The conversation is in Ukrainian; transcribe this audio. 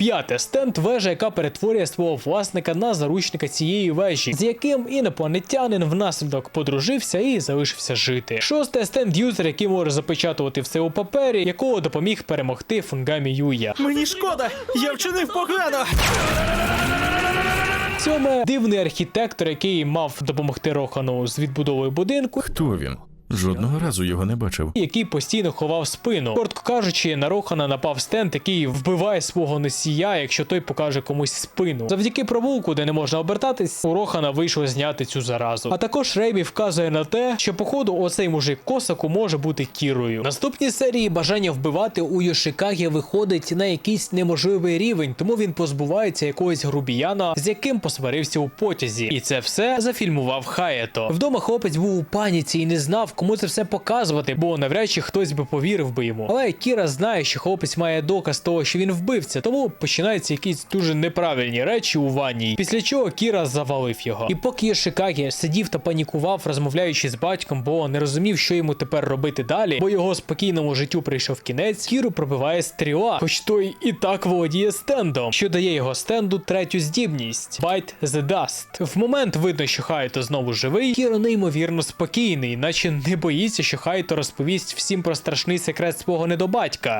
П'яте стенд вежа, яка перетворює свого власника на заручника цієї вежі, з яким інопланетянин внаслідок подружився і залишився жити. Шосте стенд юзер, який може запечатувати все у папері, якого допоміг перемогти Фунгамі Юя. Мені шкода, я вчинив погано. Сьоме дивний архітектор, який мав допомогти Рохану з відбудовою будинку. Хто він? Жодного разу його не бачив. Який постійно ховав спину. Коротко кажучи, на Рохана напав стенд, який вбиває свого носія, якщо той покаже комусь спину. Завдяки провулку, де не можна обертатись, у Рохана вийшло зняти цю заразу. А також Реймі вказує на те, що походу оцей мужик Косаку може бути кірою. Наступні серії бажання вбивати у Йошикагі виходить на якийсь неможливий рівень, тому він позбувається якогось грубіяна, з яким посварився у потязі. І це все зафільмував Хаєто. Вдома хлопець був у паніці і не знав, кому це все показувати, бо навряд чи хтось би повірив би йому. Але Кіра знає, що хлопець має доказ того, що він вбивця, тому починаються якісь дуже неправильні речі у ванні. Після чого Кіра завалив його. І поки Йошикагі сидів та панікував, розмовляючи з батьком, бо не розумів, що йому тепер робити далі, бо його спокійному життю прийшов кінець, Кіру пробиває стріла, хоч той і так володіє стендом, що дає його стенду третю здібність Bite the Dust. В момент видно, що Хайто знову живий, Кіро неймовірно спокійний, наче не боїться, що Хайто розповість всім про страшний секрет свого недобатька.